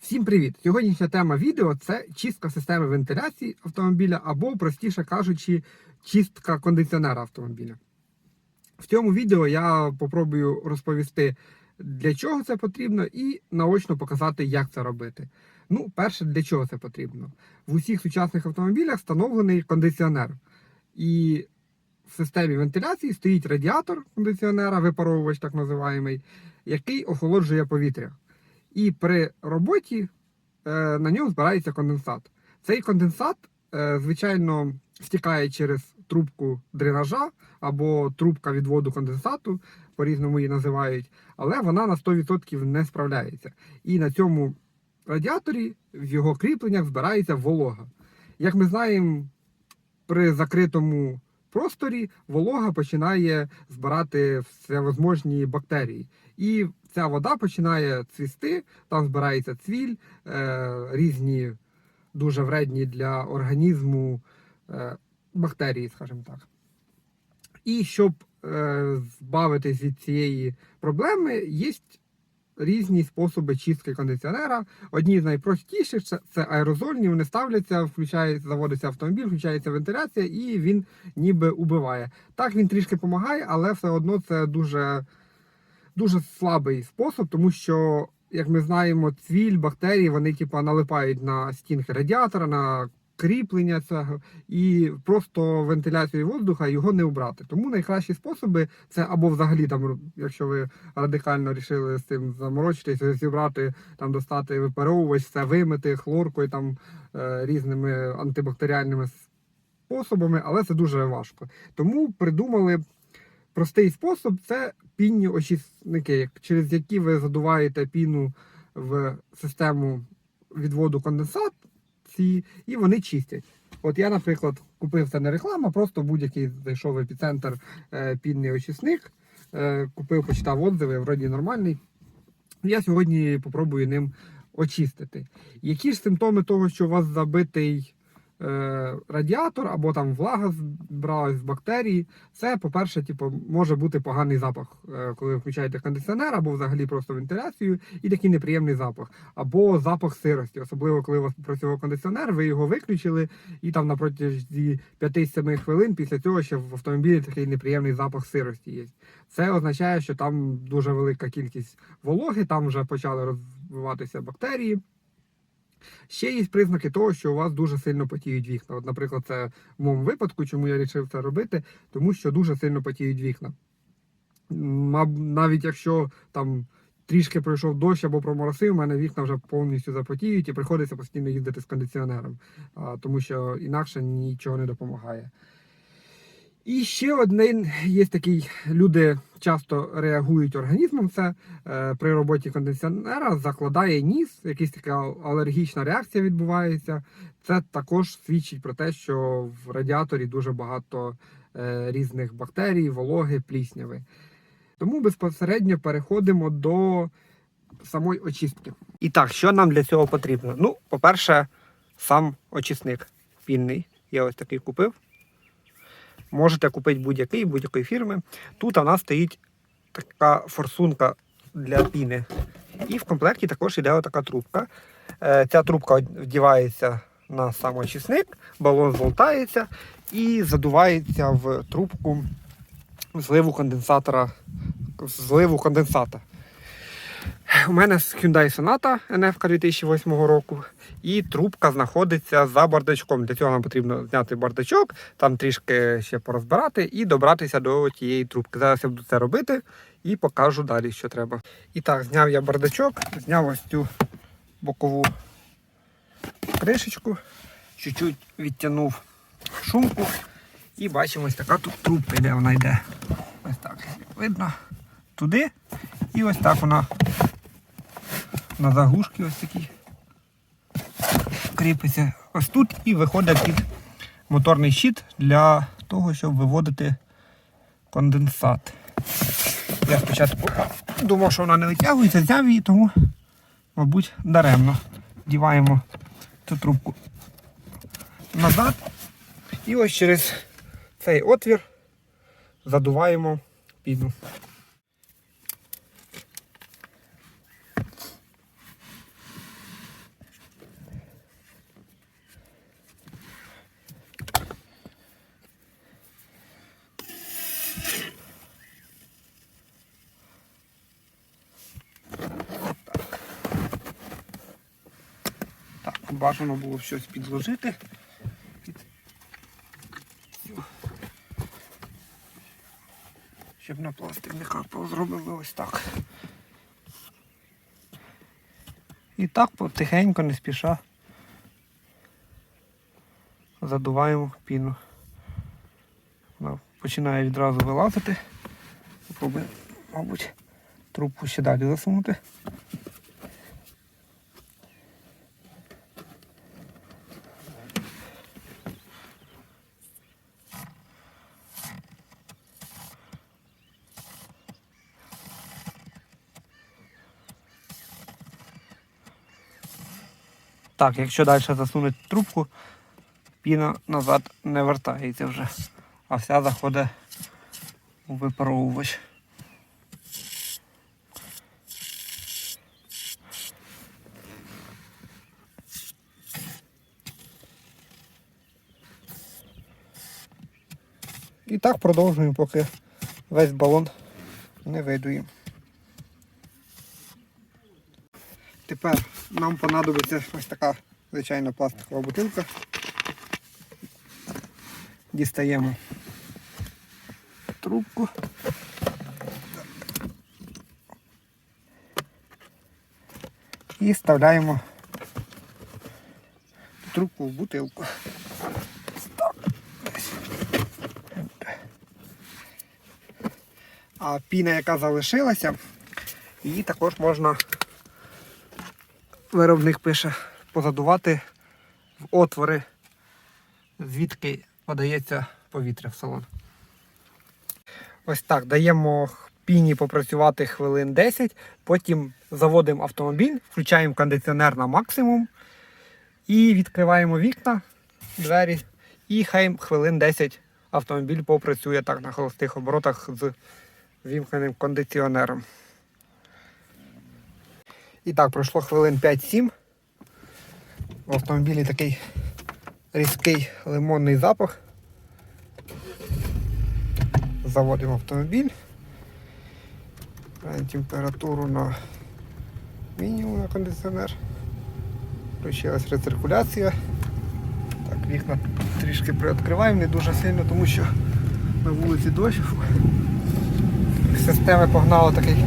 Всім привіт! Сьогоднішня тема відео це чистка системи вентиляції автомобіля або, простіше кажучи, чистка кондиціонера автомобіля. В цьому відео я попробую розповісти, для чого це потрібно, і наочно показати, як це робити. Ну, перше, для чого це потрібно. В усіх сучасних автомобілях встановлений кондиціонер. І в системі вентиляції стоїть радіатор кондиціонера, випаровувач так називаємо, який охолоджує повітря. І при роботі е, на ньому збирається конденсат. Цей конденсат, е, звичайно, стікає через трубку дренажа або трубка відводу конденсату, по-різному її називають, але вона на 100% не справляється. І на цьому радіаторі в його кріпленнях збирається волога. Як ми знаємо, при закритому просторі волога починає збирати всевозможні бактерії. І ця вода починає цвісти, там збирається цвіль, е, різні дуже вредні для організму е, бактерії, скажімо так. І щоб е, збавитись від цієї проблеми, є різні способи чистки кондиціонера. Одні з найпростіших це, аерозольні, вони ставляться, включається, заводиться автомобіль, включається вентиляція, і він ніби убиває. Так він трішки допомагає, але все одно це дуже, дуже слабий спосіб, тому що, як ми знаємо, цвіль, бактерії, вони типу, налипають на стінки радіатора, на кріплення цього, і просто вентиляцією воздуха його не убрати. Тому найкращі способи це або взагалі, там, якщо ви радикально рішили з цим заморочитись, зібрати, там достати випаровувач, все вимити хлоркою, там е, різними антибактеріальними способами, але це дуже важко. Тому придумали простий спосіб це пінні очисники, через які ви задуваєте піну в систему відводу конденсат, ці, і вони чистять. От я, наприклад, купив це не реклама, просто будь-який зайшов в епіцентр е, пінний очисник, е, купив, почитав отзиви, вроді нормальний. Я сьогодні попробую ним очистити. Які ж симптоми того, що у вас забитий радіатор або там влага збралась з бактерій, це, по-перше, типу, може бути поганий запах, е, коли включаєте кондиціонер, або взагалі просто вентиляцію, і такий неприємний запах. Або запах сирості, особливо коли у вас працював кондиціонер, ви його виключили, і там на протязі 5-7 хвилин після цього ще в автомобілі такий неприємний запах сирості є. Це означає, що там дуже велика кількість вологи, там вже почали розвиватися бактерії. Ще є признаки того, що у вас дуже сильно потіють вікна. От, наприклад, це в моєму випадку, чому я вирішив це робити, тому що дуже сильно потіють вікна. Навіть якщо там трішки пройшов дощ або проморосив, у мене вікна вже повністю запотіють і приходиться постійно їздити з кондиціонером, тому що інакше нічого не допомагає. І ще один є такий, люди часто реагують організмом. Це е, при роботі кондиціонера закладає ніс, якась така алергічна реакція відбувається. Це також свідчить про те, що в радіаторі дуже багато е, різних бактерій, вологи, плісняви. Тому безпосередньо переходимо до самої очистки. І так, що нам для цього потрібно? Ну, по-перше, сам очисник пінний. Я ось такий купив. Можете купити будь-який, будь-якої фірми. Тут у нас стоїть така форсунка для піни. І в комплекті також йде така трубка. Е, Ця трубка вдівається на сам очисник, балон золтається і задувається в трубку зливу конденсатора, зливу конденсата. У мене Hyundai Sonata NF 2008 року, і трубка знаходиться за бардачком. Для цього нам потрібно зняти бардачок, там трішки ще порозбирати і добратися до тієї трубки. Зараз я буду це робити і покажу далі, що треба. І так, зняв я бардачок, зняв ось цю бокову кришечку, чуть-чуть відтягнув шумку. І бачимо, ось така тут трубка йде, вона йде. Ось так видно. Туди. І ось так вона на заглушки ось такі. Кріпиться ось тут і виходить під моторний щит для того, щоб виводити конденсат. Я спочатку думав, що вона не витягується, взяв її, тому, мабуть, даремно. Діваємо цю трубку назад. І ось через цей отвір задуваємо піну. Бажано було щось підложити. Щоб на пластик не капало, зробили ось так. І так потихеньку, не спіша. Задуваємо піну. Вона починає відразу вилазити. Попробуємо, мабуть, трубку ще далі засунути. Так, якщо далі засунути трубку, піна назад не вертається вже, а вся заходить у випаровувач. І так продовжуємо, поки весь балон не видуємо. Тепер нам понадобиться ось така звичайна пластикова бутилка. Дістаємо трубку. І вставляємо трубку в бутилку. А піна, яка залишилася, її також можна виробник пише позадувати в отвори, звідки подається повітря в салон. Ось так, даємо піні попрацювати хвилин 10, потім заводимо автомобіль, включаємо кондиціонер на максимум і відкриваємо вікна, двері, і хай хвилин 10 автомобіль попрацює так на холостих оборотах з вімкненим кондиціонером. І так, пройшло хвилин 5-7. В автомобілі такий різкий лимонний запах. Заводимо автомобіль. Температуру на мінімум на кондиціонер. Включилась рециркуляція. Так, вікна трішки приоткриваємо, не дуже сильно, тому що на вулиці дощ. Системи погнало такий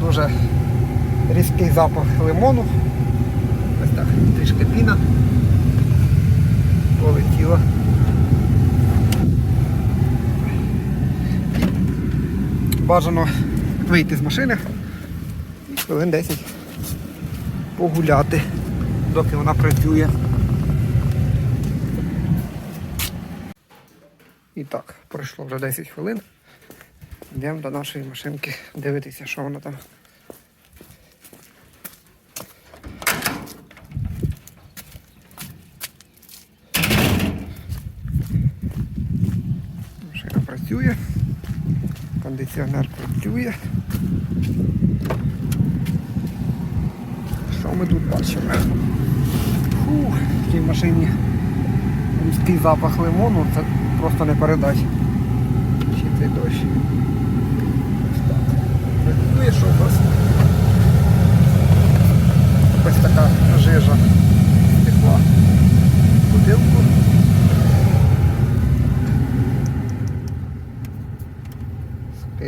дуже різкий запах лимону. Ось так, трішки піна полетіла. Бажано вийти з машини і хвилин 10 погуляти, доки вона працює. І так, пройшло вже 10 хвилин. Йдемо до нашої машинки дивитися, що вона там. Машина працює, кондиціонер працює. Що ми тут бачимо? Фух, в цій машині різкий запах лимону, це просто не передать. Ще цей дощ. Ось так. Працює, що у нас? Ось така жижа стекла в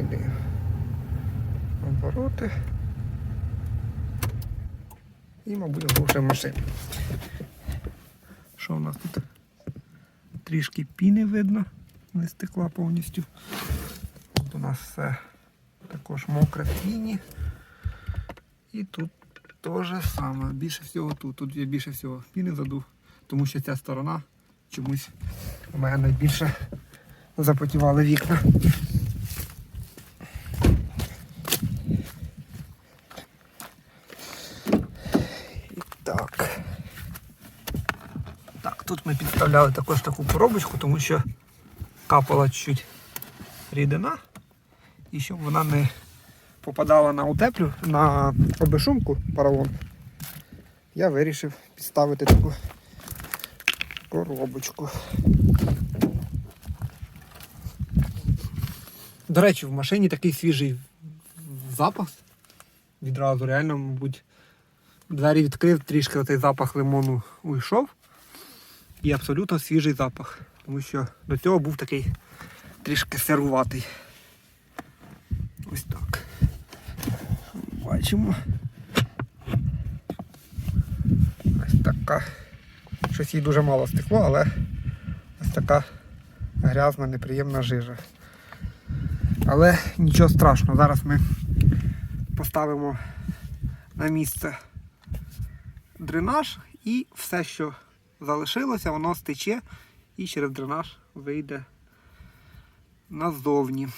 Спинив обороти. І, мабуть, глушимо машину. Що у нас тут? Трішки піни видно, не стекла повністю. Тут у нас все також мокре піні. І тут теж саме. Більше всього тут. Тут я більше всього піни задув, тому що ця сторона чомусь у мене найбільше запотівали вікна. І так. Так, тут ми підставляли також таку коробочку, тому що капала чуть рідина. І щоб вона не попадала на утеплю, на обешумку паралон, я вирішив підставити таку коробочку. До речі, в машині такий свіжий запах. Відразу реально, мабуть, Двері відкрив, трішки оцей запах лимону уйшов. І абсолютно свіжий запах. Тому що до цього був такий трішки сируватий. Ось так. Бачимо. Ось така. Щось їй дуже мало стекло, але ось така грязна, неприємна жижа. Але нічого страшного. Зараз ми поставимо на місце дренаж і все, що залишилося, воно стече і через дренаж вийде назовні.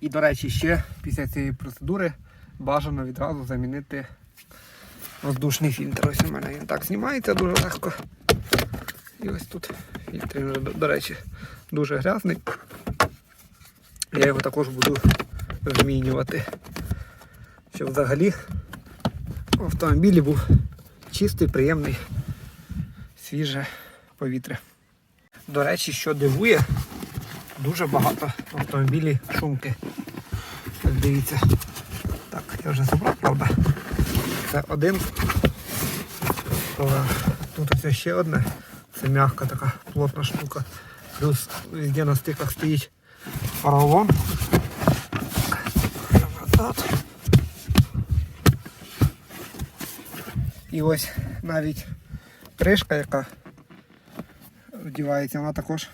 І, до речі, ще після цієї процедури бажано відразу замінити воздушний фільтр. Ось у мене він так знімається дуже легко. І ось тут фільтр, до речі, дуже грязний. Я його також буду змінювати. Щоб взагалі в автомобілі був чистий, приємний, свіже повітря. До речі, що дивує, дуже багато автомобілі шумки. Ось дивіться. Так, я вже забрав, правда. Це один. Тут ось ще одне. Це м'яка така плотна штука. Плюс везде на стиках стоїть поролон. І ось навіть кришка, яка вдівається, вона також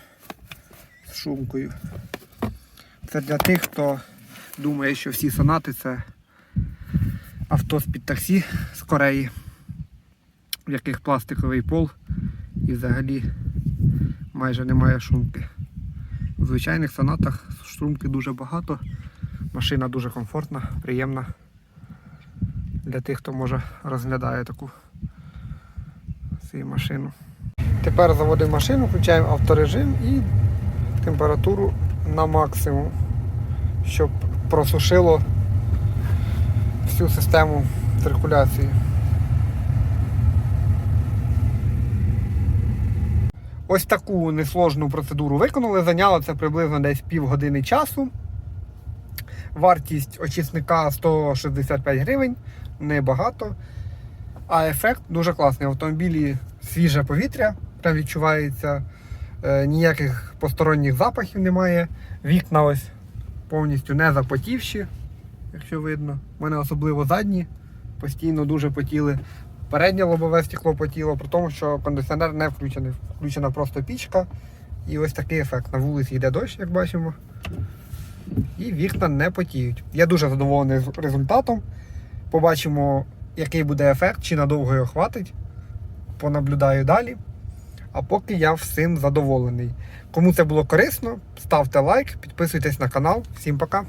з шумкою. Це для тих, хто думає, що всі сонати це авто з-під таксі з Кореї, в яких пластиковий пол і взагалі майже немає шумки. У звичайних сонатах шумки дуже багато, машина дуже комфортна, приємна для тих, хто може розглядає таку свою машину. Тепер заводимо машину, включаємо авторежим і температуру на максимум, щоб просушило всю систему циркуляції. Ось таку несложну процедуру виконали. Зайняло це приблизно десь півгодини часу. Вартість очисника 165 гривень, небагато. А ефект дуже класний. В автомобілі свіже повітря, прям відчувається, е, ніяких посторонніх запахів немає. Вікна ось повністю не запотівші, якщо видно. У мене особливо задні, постійно дуже потіли. Переднє лобове стекло потіло, при тому, що кондиціонер не включений. Включена просто пічка. І ось такий ефект. На вулиці йде дощ, як бачимо. І вікна не потіють. Я дуже задоволений результатом. Побачимо, який буде ефект, чи надовго його хватить. Понаблюдаю далі. А поки я всім задоволений. Кому це було корисно, ставте лайк, підписуйтесь на канал. Всім пока!